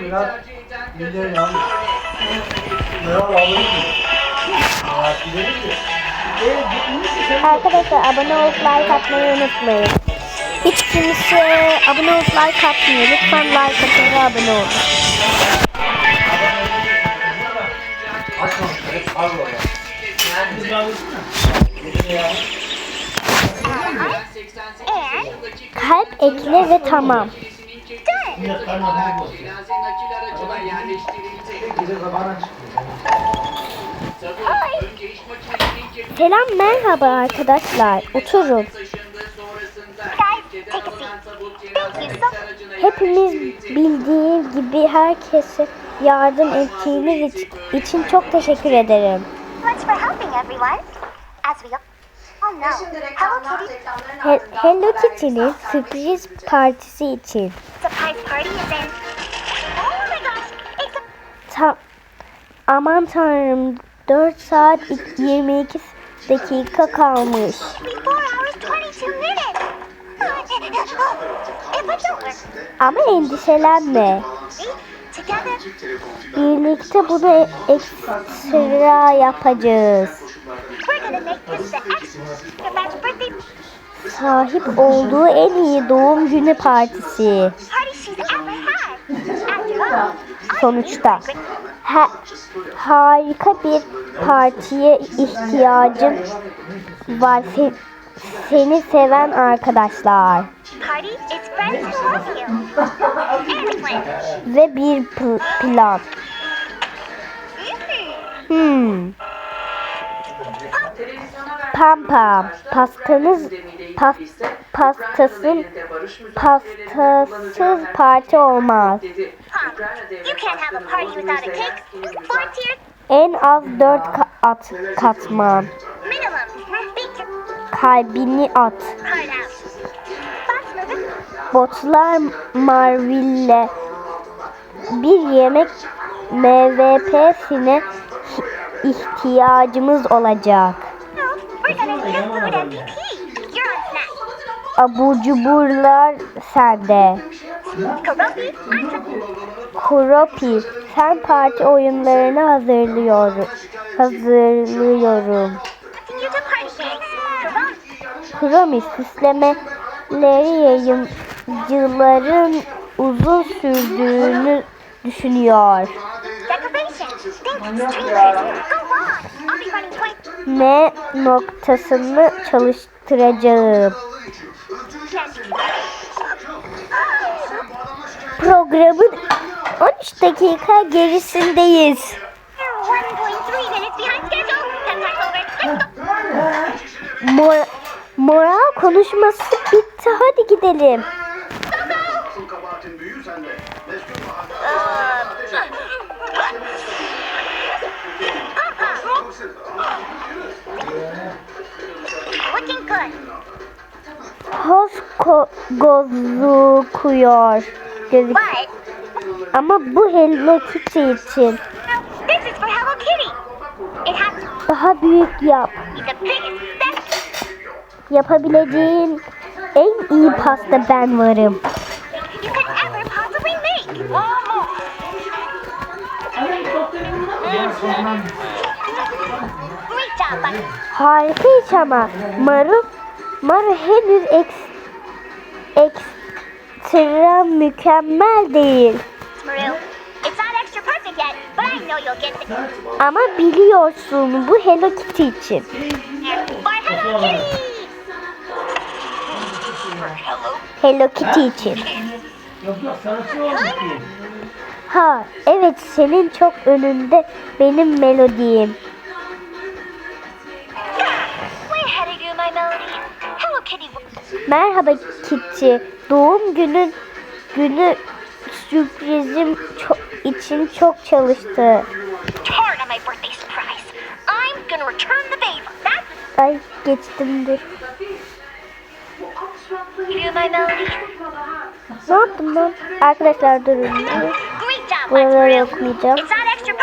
Biraz Ya gidelim mi? Mi sen? Arkadaşlar abone olup like atmayı unutmayın. Hiç kimse abone olup like atmıyor. Lütfen like atın ve abone olun. Kalp ekle ve tamam. Selam merhaba arkadaşlar. Oturun. Hepimiz bildiği gibi herkese yardım ettiğiniz iç- için çok teşekkür ederim. Hello Kitty'nin sürpriz partisi için. Ta- Aman tanrım 4 saat 22 dakika kalmış. before hours 22 minutes. It went over. Ama endişelenme. Birlikte bunu ekstra yapacağız. Sahip olduğu en iyi doğum günü partisi. Sonuçta ha- harika bir partiye ihtiyacım var. Se- seni seven arkadaşlar ve bir pl- plan. Hmm. Pam pam. Pastanız pas, pastasın pastasız parti olmaz. En az dört at katman. Kalbini at. Botlar Marville bir yemek MVP'sine ihtiyacımız olacak. Abur cuburlar sende. Kropi, sen parti oyunlarını hazırlıyorum. Hazırlıyorum. Kromi süslemeleri yayıncıların uzun sürdüğünü düşünüyor. M noktasını çalıştıracağım. Programın 13 dakika gerisindeyiz. You're 1.3 minutes behind schedule. Ten times over. Let's go. Mor moral konuşması bitti. Hadi gidelim. Ko- gözüküyor. Gözük Ama bu Hello Kitty için. no, this is for Hello Kitty. It has to Daha büyük yap. Yapabileceğin en iyi pasta ben varım. Harika iş ama Maru, Maru henüz eks, ekstra mükemmel değil. Maru, it's not extra perfect yet, but I know you'll get it. Ama biliyorsun bu Hello Kitty için. Hello Kitty! İçin. Ha evet senin çok önünde benim melodiyim. Merhaba Kitty. Doğum günün günü sürprizim çok, için çok çalıştı. Ay my melody. Ne yaptım ben? Arkadaşlar durun. Buraları okuyacağım. It's not extra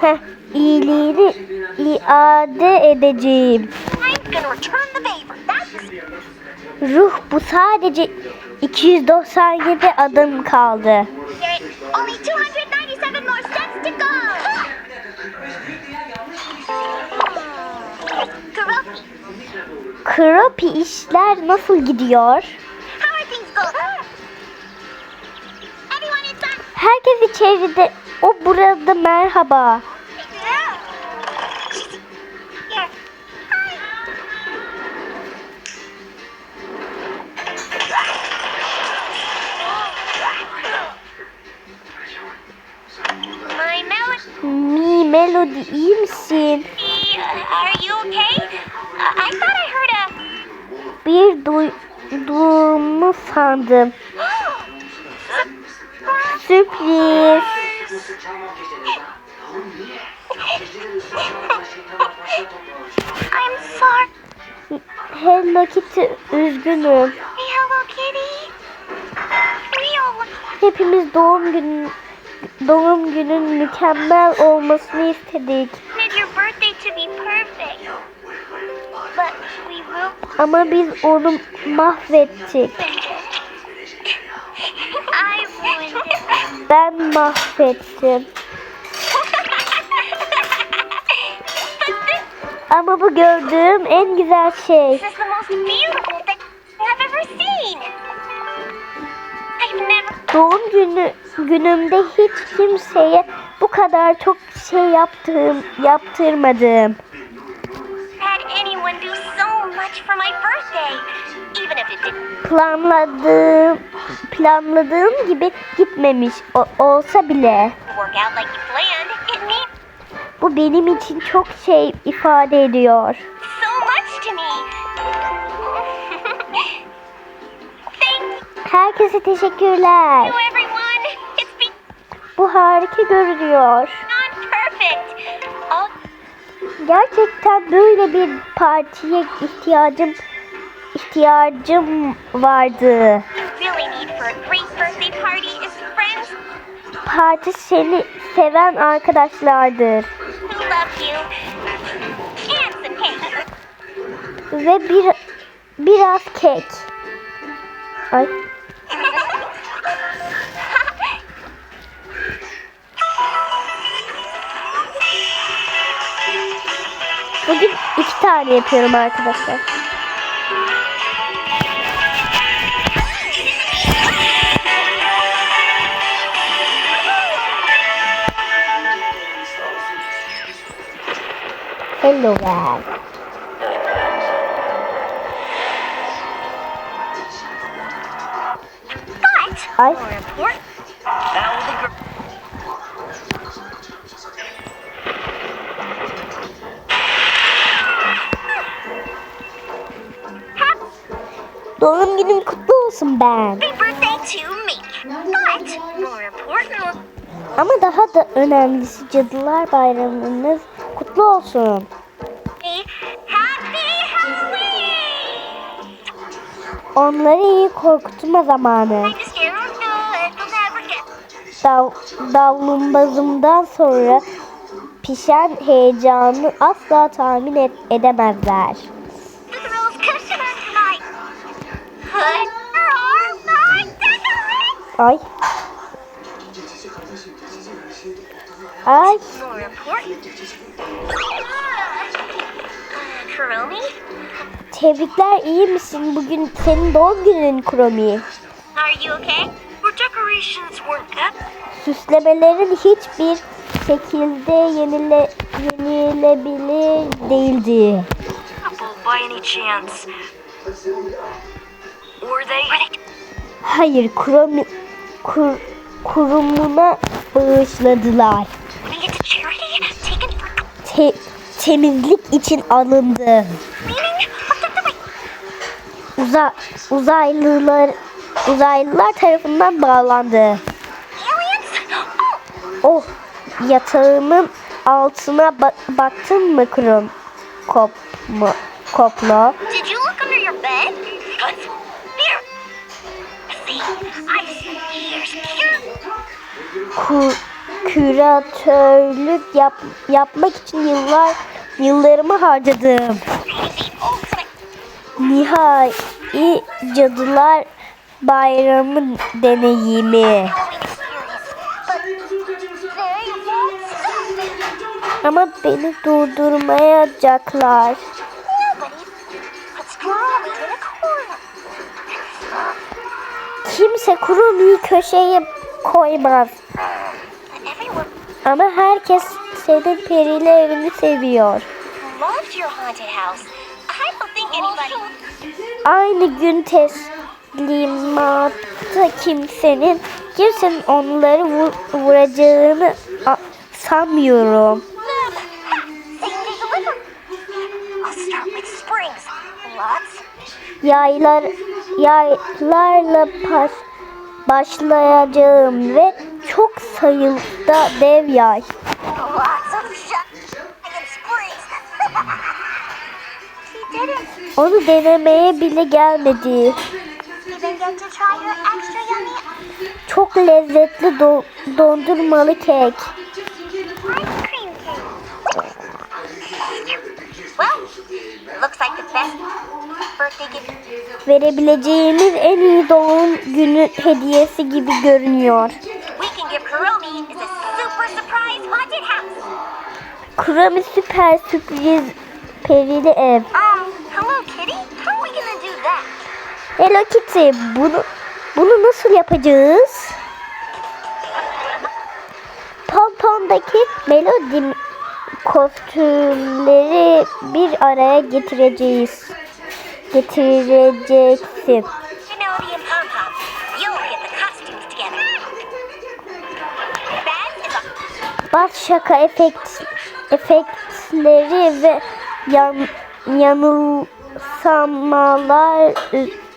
Heh, iyiliğini iade edeceğim. Ruh bu sadece 297 adım kaldı. it. Only 297 more steps to go. Kuroki, Kropi işler nasıl gidiyor? Herkes içeride. O burada merhaba. Mi Melody iyi misin? Are you okay? I thought I heard a. Bir duyduğumu sandım. Sürpriz. I'm sorry. Hello Kitty üzgünüm. Hello, Kitty. Hepimiz doğum günün doğum günün mükemmel olmasını istedik. Ama biz onu mahvettik. Ben mahvettim. Ama bu gördüğüm en güzel şey. Doğum günü günümde hiç kimseye bu kadar çok şey yaptığım yaptırmadım. had anyone do so much for my birthday, Planladığım planladığım gibi gitmemiş o- olsa bile. Bu benim için çok şey ifade ediyor. Herkese teşekkürler. Bu harika görünüyor. Oh, Gerçekten böyle bir partiye ihtiyacım ihtiyacım vardı. Parti seni seven arkadaşlardır ve bir biraz kek. Ay bugün iki tane yapıyorum arkadaşlar. Hello world. Ay doğum günün kutlu olsun ben. Ama daha da önemlisi Cadılar Bayramınız kutlu olsun. Onları iyi korkutma zamanı. Dav, davlumbazımdan sonra pişen heyecanı asla tahmin et, edemezler. The girls Tebrikler iyi misin? Bugün senin doğum günün Kromi. are you okay? Your decorations weren't up. Süslemelerin hiçbir şekilde yenile, yenilebilir değildi. by any chance. Were they? Hayır, Kromi kur, kurumuna bağışladılar. Te- temizlik için alındı. Uza, uzaylılar uzaylılar tarafından bağlandı. Oh, yatağımın altına ba- baktın mı Krom? Kop mu? Koplo. küratörlük yap, yapmak için yıllar yıllarımı harcadım. Nihai Cadılar Bayramı deneyimi. Ama beni durdurmayacaklar. Kimse Kurumi'yi köşeye koymaz. Ama herkes senin perili evini seviyor. Aynı gün teslimatta kimsenin kimsenin onları vur- vuracağını sanmıyorum. Yaylar yaylarla baş, başlayacağım ve çok sayıda dev yay. Onu denemeye bile gelmedi. Çok lezzetli do- dondurmalı kek. Verebileceğimiz en iyi doğum günü hediyesi gibi görünüyor. Kurami süper sürpriz perili ev. Hello Kitty, bunu bunu nasıl yapacağız? Pompondaki melodi kostümleri bir araya getireceğiz. Getireceksin. Bas şaka efekt efektleri ve yan, yanılsamalar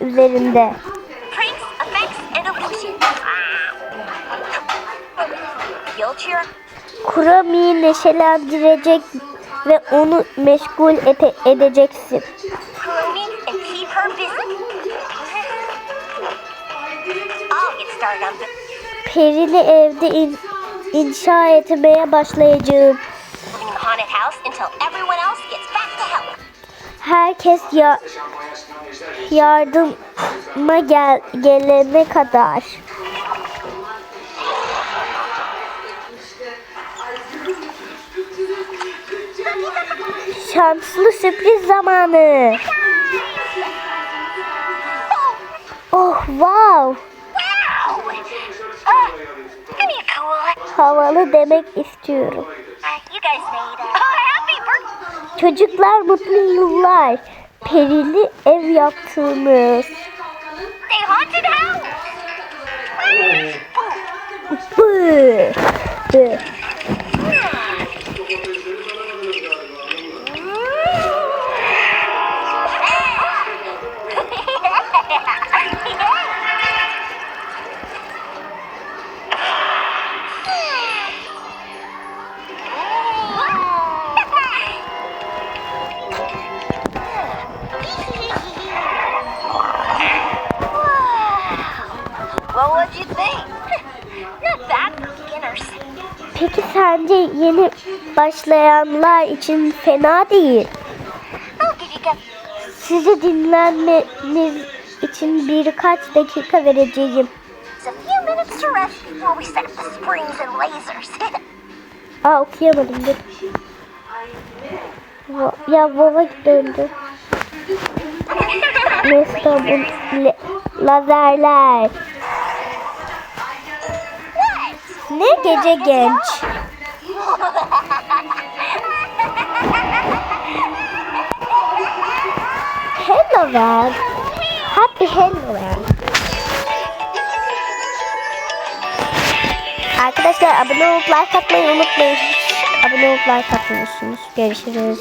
üzerinde. Kurami'yi neşelendirecek ve onu meşgul ete- edeceksin. Perili evde in- inşa etmeye başlayacağım. Herkes ya yardıma gel gelene kadar. Şanslı sürpriz zamanı. Oh wow. Wow! Give me a cool. Havalı demek istiyorum. Çocuklar mutlu yıllar. Perili ev yaptığımız. Bı. Bı. Peki sence yeni başlayanlar için fena değil. Sizi dinlenmeniz için birkaç dakika vereceğim. Aa okuyamadım dur. Ya baba döndü. Bu le- lazerler. Ne gece genç. Halloween. Happy Halloween. Arkadaşlar abone olup like atmayı unutmayın. Abone olup like atmıyorsunuz. Görüşürüz.